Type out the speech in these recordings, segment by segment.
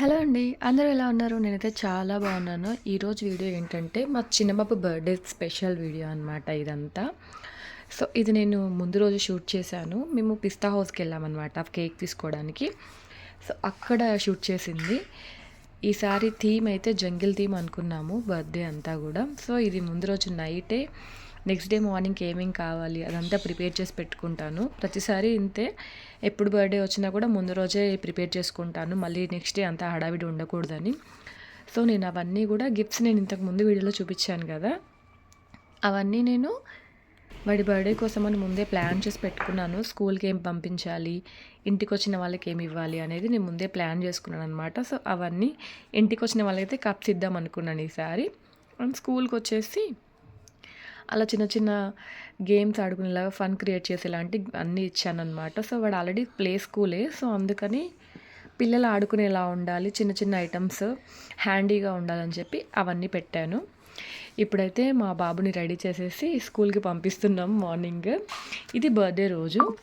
Hello అండి. అందరూ ఎలా ఉన్నారు? నేనైతే చాలా బాగున్నాను. ఈరోజు వీడియో ఏంటంటే మా చిన్నబాబు బర్త్డే స్పెషల్ వీడియో అనమాట ఇదంతా. సో ఇది నేను ముందు రోజు షూట్ చేశాను. మేము పిస్తా హౌస్కి వెళ్ళామన్నమాట కేక్ తీసుకోవడానికి. సో అక్కడ షూట్ చేసింది. ఈసారి థీమ్ అయితే జంగిల్ థీమ్ అనుకున్నాము బర్త్డే అంతా కూడా. సో ఇది ముందు రోజు నైటే నెక్స్ట్ డే మార్నింగ్కి ఏమేమి కావాలి అదంతా ప్రిపేర్ చేసి పెట్టుకుంటాను. ప్రతిసారి ఇంతే ఎప్పుడు బర్త్డే వచ్చినా కూడా ముందు రోజే ప్రిపేర్ చేసుకుంటాను. మళ్ళీ నెక్స్ట్ డే అంతా హడావిడి ఉండకూడదని. సో నేను అవన్నీ కూడా గిఫ్ట్స్ నేను ఇంతకు ముందు వీడియోలో చూపించాను కదా అవన్నీ నేను వాడి బర్త్డే కోసం అని ముందే ప్లాన్ చేసి పెట్టుకున్నాను. స్కూల్కి ఏం పంపించాలి? ఇంటికి వచ్చిన వాళ్ళకి ఏమి ఇవ్వాలి అనేది నేను ముందే ప్లాన్ చేసుకున్నాను అనమాట సో అవన్నీ ఇంటికి వచ్చిన వాళ్ళకైతే కప్స్ ఇద్దాం అనుకున్నాను ఈసారి. అండ్ స్కూల్కి వచ్చేసి అలా చిన్న చిన్న గేమ్స్ ఆడుకునేలాగా ఫన్ క్రియేట్ చేసేలాంటి అన్నీ ఇచ్చాను అనమాట సో వాడు ఆల్రెడీ ప్లే స్కూలే. సో అందుకని పిల్లలు ఆడుకునేలా ఉండాలి. చిన్న చిన్న ఐటమ్స్ హ్యాండీగా ఉండాలని చెప్పి అవన్నీ పెట్టాను. ఇప్పుడైతే మా బాబుని రెడీ చేసేసి స్కూల్కి పంపిస్తున్నాం మార్నింగ్. ఇది బర్త్డే రోజు.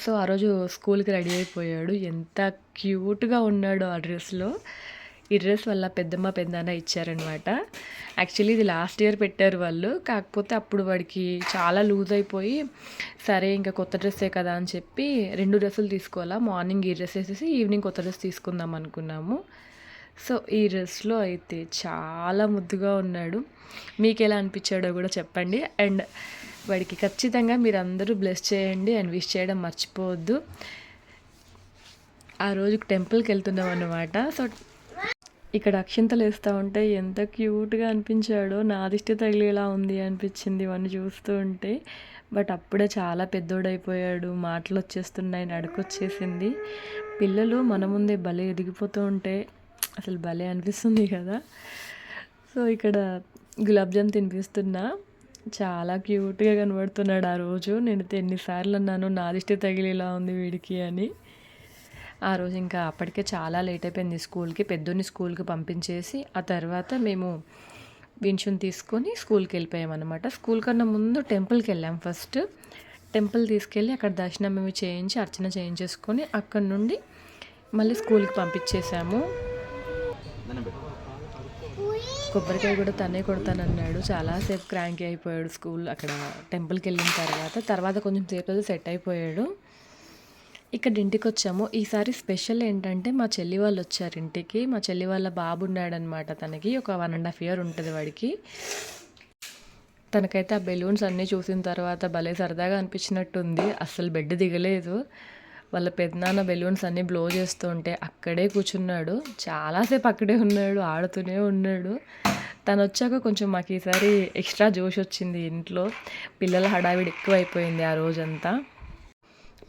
సో ఆ రోజు స్కూల్కి రెడీ అయిపోయాడు. ఎంత క్యూట్గా ఉన్నాడు ఆ డ్రెస్లో. ఈ డ్రెస్ వల్ల పెద్దమ్మ పెద్దన్న ఇచ్చారనమాట యాక్చువల్లీ ఇది లాస్ట్ ఇయర్ పెట్టారు వాళ్ళు. కాకపోతే అప్పుడు వాడికి చాలా లూజ్ అయిపోయి సరే ఇంకా కొత్త డ్రెస్సే కదా అని చెప్పి రెండు డ్రెస్సులు తీసుకోవాలా? మార్నింగ్ ఈ డ్రెస్ వేసేసి ఈవినింగ్ కొత్త డ్రెస్ తీసుకుందాం అనుకున్నాము. సో ఈ డ్రెస్లో అయితే చాలా ముద్దుగా ఉన్నాడు. మీకు ఎలా అనిపించాడో కూడా చెప్పండి. అండ్ వాడికి ఖచ్చితంగా మీరు అందరూ బ్లెస్ చేయండి అండ్ విష్ చేయడం మర్చిపోవద్దు. ఆ రోజు టెంపుల్కి వెళ్తున్నాం అన్నమాట. సో ఇక్కడ అక్షింతలు వేస్తూ ఉంటే ఎంత క్యూట్గా అనిపించాడో నా దిష్టి తగిలేలా ఉంది అనిపించింది ఇవన్నీ చూస్తూ ఉంటే. బట్ అప్పుడే చాలా పెద్దోడైపోయాడు. మాటలు వచ్చేస్తున్నాయి నడుకొచ్చేసింది. పిల్లలు మన ముందే భలే ఎదిగిపోతూ ఉంటే అసలు భలే అనిపిస్తుంది కదా. సో ఇక్కడ గులాబ్ జామ్ తినిపిస్తున్నా. చాలా క్యూట్గా కనబడుతున్నాడు ఆ రోజు. నేను ఎన్నిసార్లు అన్నాను నా దిష్టి తగిలేలా ఉంది వీడికి అని. ఆ రోజు ఇంకా అప్పటికే చాలా లేట్ అయిపోయింది స్కూల్కి. పెద్దోని స్కూల్కి పంపించేసి ఆ తర్వాత మేము విన్షుని తీసుకొని స్కూల్కి వెళ్ళిపోయామన్నమాట స్కూల్ కన్నా ముందు టెంపుల్కి వెళ్ళాం ఫస్ట్. టెంపుల్ తీసుకెళ్ళి అక్కడ దర్శనం మేము చేయించి అర్చన చేయించేసుకొని అక్కడ నుండి మళ్ళీ స్కూల్కి పంపించేసాము కొబ్బరికాయ కూడా తనే కొడతానన్నాడు. చాలాసేపు క్రాంకీ అయిపోయాడు స్కూల్ అక్కడ టెంపుల్కి వెళ్ళిన తర్వాత. తర్వాత కొంచెం సేపు సెట్ అయిపోయాడు. ఇక్కడ ఇంటికి వచ్చాము ఈసారి స్పెషల్ ఏంటంటే మా చెల్లి వాళ్ళు వచ్చారు ఇంటికి. మా చెల్లి వాళ్ళ బాబు ఉన్నాడనమాట తనకి. ఒక వన్ అండ్ హాఫ్ ఇయర్ ఉంటుంది వాడికి. తనకైతే ఆ బెలూన్స్ అన్నీ చూసిన తర్వాత భలే సరదాగా అనిపించినట్టుంది. అస్సలు బెడ్ దిగలేదు. వాళ్ళ పెద్దనాన్న బెలూన్స్ అన్నీ బ్లో చేస్తూ ఉంటే అక్కడే కూర్చున్నాడు. చాలాసేపు అక్కడే ఉన్నాడు ఆడుతూనే ఉన్నాడు. తను వచ్చాక కొంచెం మాకు ఈసారి ఎక్స్ట్రా జోష్ వచ్చింది ఇంట్లో. పిల్లల హడావిడి ఎక్కువైపోయింది ఆ రోజంతా.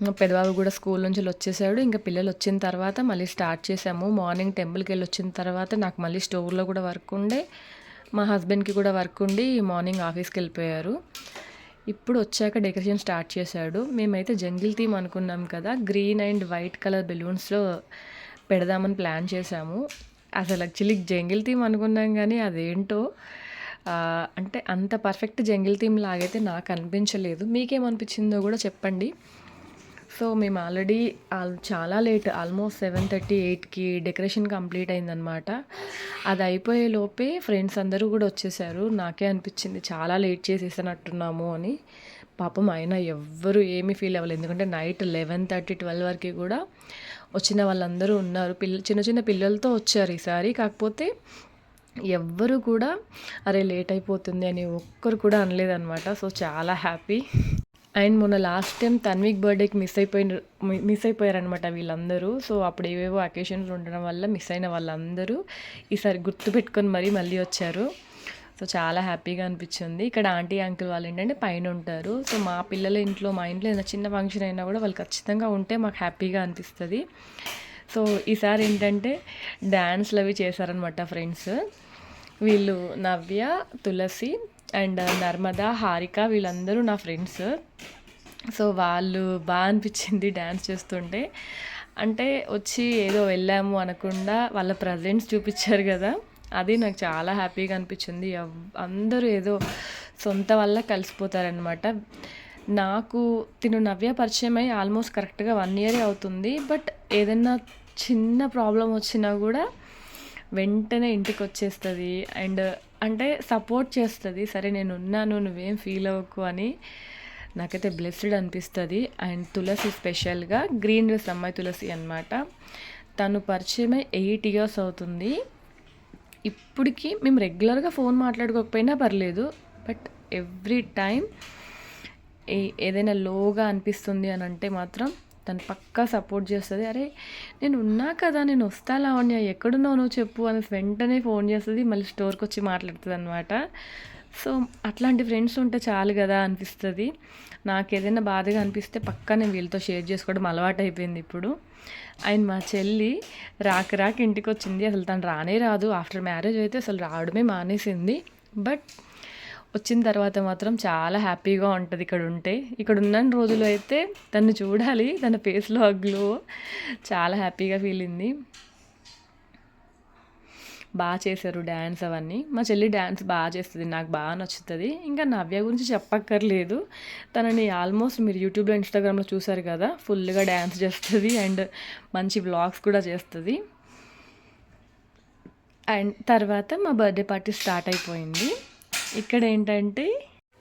పెద్దబాబు కూడా స్కూల్ నుంచి వచ్చేసాడు ఇంకా పిల్లలు వచ్చిన తర్వాత మళ్ళీ స్టార్ట్ చేసాము మార్నింగ్ టెంపుల్కి వెళ్ళి వచ్చిన తర్వాత నాకు మళ్ళీ స్టోర్లో కూడా వర్క్ ఉండే. మా హస్బెండ్కి కూడా వర్క్ ఉండి మార్నింగ్ ఆఫీస్కి వెళ్ళిపోయారు. ఇప్పుడు వచ్చాక డెకరేషన్ స్టార్ట్ చేశాడు. మేమైతే జంగిల్ థీమ్ అనుకున్నాం కదా గ్రీన్ అండ్ వైట్ కలర్ బెలూన్స్లో పెడదామని ప్లాన్ చేశాము. అసలు యాక్చువల్లీ జంగిల్ థీమ్ అనుకున్నాం కానీ అదేంటో అంటే అంత పర్ఫెక్ట్ జంగిల్ థీమ్ లాగైతే నాకు అనిపించలేదు. మీకేమనిపించిందో కూడా చెప్పండి. సో మేము ఆల్రెడీ చాలా లేట్ ఆల్మోస్ట్ సెవెన్ థర్టీ ఎయిట్కి డెకరేషన్ కంప్లీట్ అయిందనమాట అది అయిపోయే లోపే ఫ్రెండ్స్ అందరూ కూడా వచ్చేసారు. నాకే అనిపించింది చాలా లేట్ చేసేసినట్టున్నాము అని. పాపం ఆయన ఎవ్వరు ఏమీ ఫీల్ అవ్వలేదు. ఎందుకంటే నైట్ లెవెన్ థర్టీ ట్వెల్వ్ వరకు కూడా వచ్చిన వాళ్ళందరూ ఉన్నారు. పిల్ల చిన్న చిన్న పిల్లలతో వచ్చారు ఈసారి. కాకపోతే ఎవ్వరు కూడా అరే లేట్ అయిపోతుంది అని ఒక్కరు కూడా అనలేదన్నమాట. సో చాలా హ్యాపీ అండ్ మొన్న లాస్ట్ టైం తన్విక్ బర్త్డేకి మిస్ అయిపోయిన మిస్ అయిపోయారనమాట వీళ్ళందరూ. సో అప్పుడు ఏవేవో అకేషన్స్ ఉండడం వల్ల మిస్ అయిన వాళ్ళందరూ ఈసారి గుర్తుపెట్టుకొని మరీ మళ్ళీ వచ్చారు. సో చాలా హ్యాపీగా అనిపించింది. ఇక్కడ ఆంటీ అంకుల్ వాళ్ళు ఏంటంటే పైన ఉంటారు. సో మా పిల్లల ఇంట్లో మా ఇంట్లో ఏదైనా చిన్న ఫంక్షన్ అయినా కూడా వాళ్ళు ఖచ్చితంగా ఉంటే మాకు హ్యాపీగా అనిపిస్తుంది. సో ఈసారి ఏంటంటే డ్యాన్స్లు అవి చేశారనమాట ఫ్రెండ్స్ వీళ్ళు నవ్య తులసి అండ్ నర్మద హారిక వీళ్ళందరూ నా ఫ్రెండ్స్. సో వాళ్ళు బాగా అనిపించింది డ్యాన్స్ చేస్తుంటే. అంటే వచ్చి ఏదో వెళ్ళాము అనకుండా వాళ్ళ ప్రజెంట్స్ చూపించారు కదా. అది నాకు చాలా హ్యాపీగా అనిపించింది. అందరూ ఏదో సొంత వల్ల కలిసిపోతారనమాట నాకు తిను నవ్య పరిచయం అయ్యి ఆల్మోస్ట్ కరెక్ట్గా వన్ ఇయరే అవుతుంది. బట్ ఏదైనా చిన్న ప్రాబ్లం వచ్చినా కూడా వెంటనే ఇంటికి వచ్చేస్తుంది అండ్ అంటే సపోర్ట్ చేస్తుంది. సరే నేను ఉన్నాను నువ్వేం ఫీల్ అవ్వకు అని నాకైతే బ్లెస్డ్ అనిపిస్తుంది. అండ్ తులసి స్పెషల్గా గ్రీన్ డ్రెస్ అమ్మాయి తులసి అనమాట తను పరిచయమే ఎయిట్ ఇయర్స్ అవుతుంది. ఇప్పటికి మేము రెగ్యులర్గా ఫోన్ మాట్లాడుకోకపోయినా పర్లేదు. బట్ ఎవ్రీ టైం ఏ ఏదైనా లోగా అనిపిస్తుంది అని అంటే మాత్రం తను పక్కా సపోర్ట్ చేస్తుంది. అరే నేను ఉన్నా కదా నేను వస్తా లావణ్య ఎక్కడున్నావు నువ్వు చెప్పు అని వెంటనే ఫోన్ చేస్తుంది. మళ్ళీ స్టోర్కి వచ్చి మాట్లాడుతుంది అనమాట సో అట్లాంటి ఫ్రెండ్స్ ఉంటే చాలు కదా అనిపిస్తుంది. నాకు ఏదైనా బాధగా అనిపిస్తే పక్కా నేను వీళ్ళతో షేర్ చేసుకోవడం అలవాటు అయిపోయింది ఇప్పుడు. అండ్ మా చెల్లి రాక రాక ఇంటికి వచ్చింది అసలు తను రానే రాదు. ఆఫ్టర్ మ్యారేజ్ అయితే అసలు రావడమే మానేసింది. బట్ వచ్చిన తర్వాత మాత్రం చాలా హ్యాపీగా ఉంటుంది ఇక్కడ ఉంటే. ఇక్కడ ఉన్న రోజులు అయితే తను చూడాలి తన ఫేస్లో ఆ గ్లో చాలా హ్యాపీగా ఫీల్ అయింది. బాగా చేశారు డ్యాన్స్ అవన్నీ. మా చెల్లి డ్యాన్స్ బాగా చేస్తుంది నాకు బాగా నచ్చుతుంది. ఇంకా నవ్య గురించి చెప్పక్కర్లేదు. తనని ఆల్మోస్ట్ మీరు యూట్యూబ్లో ఇన్స్టాగ్రామ్లో చూసారు కదా ఫుల్గా డ్యాన్స్ చేస్తుంది అండ్ మంచి వ్లాగ్స్ కూడా చేస్తుంది. అండ్ తర్వాత మా బర్త్డే పార్టీ స్టార్ట్ అయిపోయింది. ఇక్కడ ఏంటంటే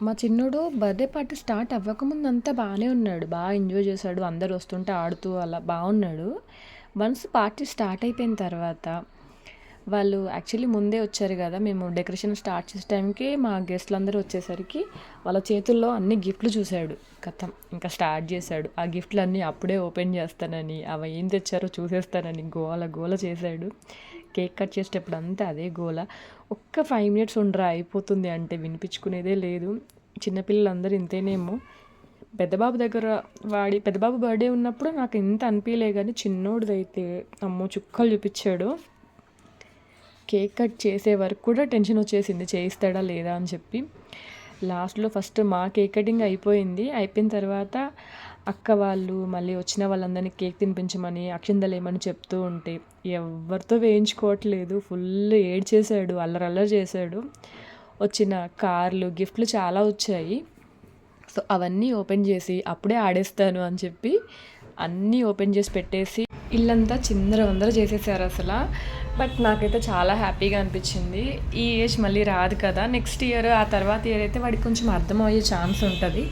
మా చిన్నోడు బర్త్డే పార్టీ స్టార్ట్ అవ్వకముందు అంతా బాగానే ఉన్నాడు. బాగా ఎంజాయ్ చేశాడు. అందరు వస్తుంటే ఆడుతూ అలా బాగున్నాడు. వన్స్ పార్టీ స్టార్ట్ అయిపోయిన తర్వాత వాళ్ళు యాక్చువల్లీ ముందే వచ్చారు కదా. మేము డెకరేషన్ స్టార్ట్ చేసే టైంకి మా గెస్ట్లు అందరూ వచ్చేసరికి వాళ్ళ చేతుల్లో అన్ని గిఫ్ట్లు చూశాడు. కథం ఇంకా స్టార్ట్ చేశాడు. ఆ గిఫ్ట్లు అన్నీ అప్పుడే ఓపెన్ చేస్తానని అవి ఏం తెచ్చారో చూసేస్తానని గోల గోల చేశాడు. కేక్ కట్ చేసేటప్పుడు అంతా అదే గోల. ఒక్క ఫైవ్ మినిట్స్ ఉండరా అయిపోతుంది అంటే వినిపించుకునేదే లేదు. చిన్నపిల్లలందరూ ఇంతేనేమో. పెద్దబాబు దగ్గర వాడి పెద్దబాబు బర్త్డే ఉన్నప్పుడు నాకు ఇంత అనిపించలే కానీ చిన్నోడిదైతే అమ్మో చుక్కలు చూపించాడు. కేక్ కట్ చేసే వరకు కూడా టెన్షన్ వచ్చేసింది. చేయిస్తాడా లేదా అని చెప్పి. లాస్ట్లో ఫస్ట్ మా కేక్ కటింగ్ అయిపోయింది. అయిపోయిన తర్వాత అక్క వాళ్ళు మళ్ళీ వచ్చిన వాళ్ళందరినీ కేక్ తినిపించమని అక్షిందలేమని ఏమని చెప్తూ ఉంటే ఎవరితో వేయించుకోవట్లేదు. ఫుల్ ఏడ్ చేశాడు అల్లరల్లరి చేశాడు. వచ్చిన కార్లు గిఫ్ట్లు చాలా వచ్చాయి. సో అవన్నీ ఓపెన్ చేసి అప్పుడే ఆడేస్తాను అని చెప్పి అన్నీ ఓపెన్ చేసి పెట్టేసి ఇల్లంతా చిందర వందర చేసేసారు అసలు. బట్ నాకైతే చాలా హ్యాపీగా అనిపించింది. ఈ ఏజ్ మళ్ళీ రాదు కదా. నెక్స్ట్ ఇయర్ ఆ తర్వాత ఇయర్ అయితే వాడికి కొంచెం అర్థమయ్యే ఛాన్స్ ఉంటుంది.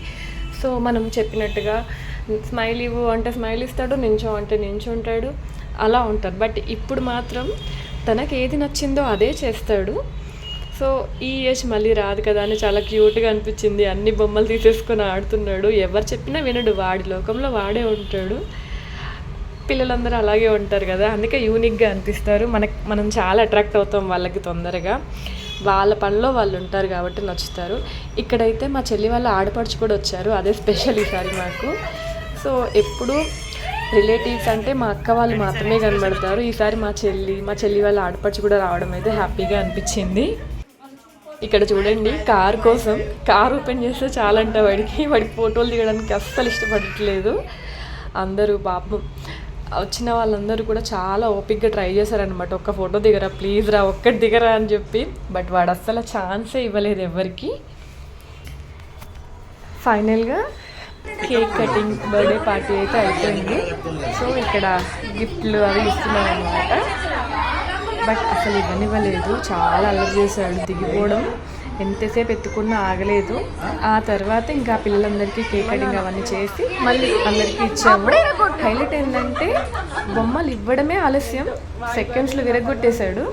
సో మనం చెప్పినట్టుగా స్మైల్ ఇవ్వు అంటే స్మైల్ ఇస్తాడు నించో అంటే నించుంటాడు అలా ఉంటారు. బట్ ఇప్పుడు మాత్రం తనకి ఏది నచ్చిందో అదే చేస్తాడు. సో ఈ ఏజ్ మళ్ళీ రాదు కదా అని చాలా క్యూట్గా అనిపించింది. అన్ని బొమ్మలు తీసేసుకొని ఆడుతున్నాడు. ఎవరు చెప్పినా వినడు. వాడి లోకంలో వాడే ఉంటాడు. పిల్లలందరూ అలాగే ఉంటారు కదా. అందుకే యూనిక్గా అనిపిస్తారు. మనకి మనం చాలా అట్రాక్ట్ అవుతాం వాళ్ళకి తొందరగా. వాళ్ళ పనిలో వాళ్ళు ఉంటారు కాబట్టి నచ్చుతారు. ఇక్కడైతే మా చెల్లి వాళ్ళ ఆడపడుచు కూడా వచ్చారు అదే స్పెషల్ ఈసారి మాకు. సో ఎప్పుడు రిలేటివ్స్ అంటే మా అక్క వాళ్ళు మాత్రమే కనబడతారు. ఈసారి మా చెల్లి మా చెల్లి వాళ్ళ ఆడపడుచు కూడా రావడం అయితే హ్యాపీగా అనిపించింది. ఇక్కడ చూడండి కార్ కోసం కార్ ఓపెన్ చేస్తే చాలంట వాడికి. వాడికి ఫోటోలు దిగడానికి అస్సలు ఇష్టపడట్లేదు. అందరూ పాపం. వచ్చిన వాళ్ళందరూ కూడా చాలా ఓపిక్గా ట్రై చేశారనమాట ఒక్క ఫోటో దిగరా ప్లీజ్ రా ఒక్కటి దిగరా అని చెప్పి. బట్ వాడు అస్సలు ఛాన్సే ఇవ్వలేదు ఎవరికి. ఫైనల్గా కేక్ కటింగ్ బర్త్డే పార్టీ అయితే అయిపోయింది. సో ఇక్కడ గిఫ్ట్లు అవి ఇస్తున్నారు అనమాట బట్ అసలు ఇవ్వనివ్వలేదు. చాలా అల్లరి చేశాడు దిగిపోవడం. ఎంతసేపు ఎత్తుకున్నా ఆగలేదు. ఆ తర్వాత ఇంకా పిల్లలందరికీ కేక్ కటింగ్ అవన్నీ చేసి మళ్ళీ అందరికీ ఇచ్చాము. హైలైట్ ఏంటంటే బొమ్మలు ఇవ్వడమే ఆలస్యం. సెకండ్స్లో విరగొట్టేశాడు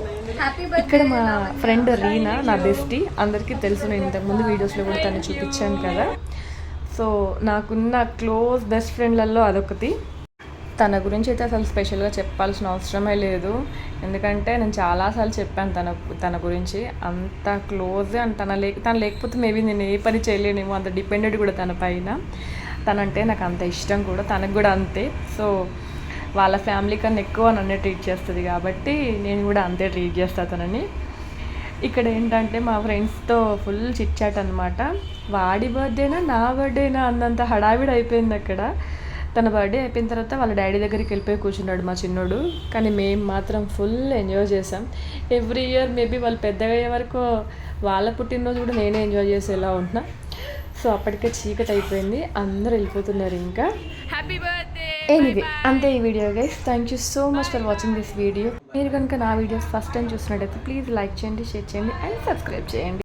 ఇక్కడ మా ఫ్రెండ్ రీనా నా బెస్టీ అందరికీ తెలుసు నేను ఇంతకుముందు వీడియోస్లో కూడా తను చూపించాను కదా. సో నాకున్న క్లోజ్ బెస్ట్ ఫ్రెండ్లలో అదొకటి. తన గురించి అయితే అసలు స్పెషల్గా చెప్పాల్సిన అవసరమే లేదు. ఎందుకంటే నేను చాలాసార్లు చెప్పాను తన తన గురించి. అంత క్లోజ్ అండ్ తన లేక తను లేకపోతే మేబీ నేను ఏ పని చేయలేనేమో అంత డిపెండెడ్ కూడా తన పైన. తనంటే నాకు అంత ఇష్టం కూడా తనకు కూడా అంతే. సో వాళ్ళ ఫ్యామిలీ కన్నా ఎక్కువ నన్నే ట్రీట్ చేస్తుంది కాబట్టి నేను కూడా అంతే ట్రీట్ చేస్తాను తనని. ఇక్కడ ఏంటంటే మా ఫ్రెండ్స్తో ఫుల్ చిట్చాట్ అనమాట వాడి బర్త్డేనా నా బర్త్డేనా? అన్నంత హడావిడి అయిపోయింది అక్కడ. తన బర్త్డే అయిపోయిన తర్వాత వాళ్ళ డాడీ దగ్గరికి వెళ్ళిపోయి కూర్చున్నాడు మా చిన్నోడు. కానీ మేము మాత్రం ఫుల్ ఎంజాయ్ చేసాం ఎవ్రీ ఇయర్ మేబీ వాళ్ళు పెద్దగా అయ్యే వరకు వాళ్ళ పుట్టినరోజు కూడా నేనే ఎంజాయ్ చేసేలా ఉంటున్నా. సో అప్పటికే చీకటి అయిపోయింది. అందరూ వెళ్ళిపోతున్నారు ఇంకా. హ్యాపీ బర్త్డే ఎనీవే అంతే ఈ video guys thank you so much for watching this video మీరు కనుక నా వీడియోస్ ఫస్ట్ టైం చూసినట్టయితే ప్లీజ్ లైక్ చేయండి షేర్ చేయండి అండ్ సబ్స్క్రైబ్ చేయండి.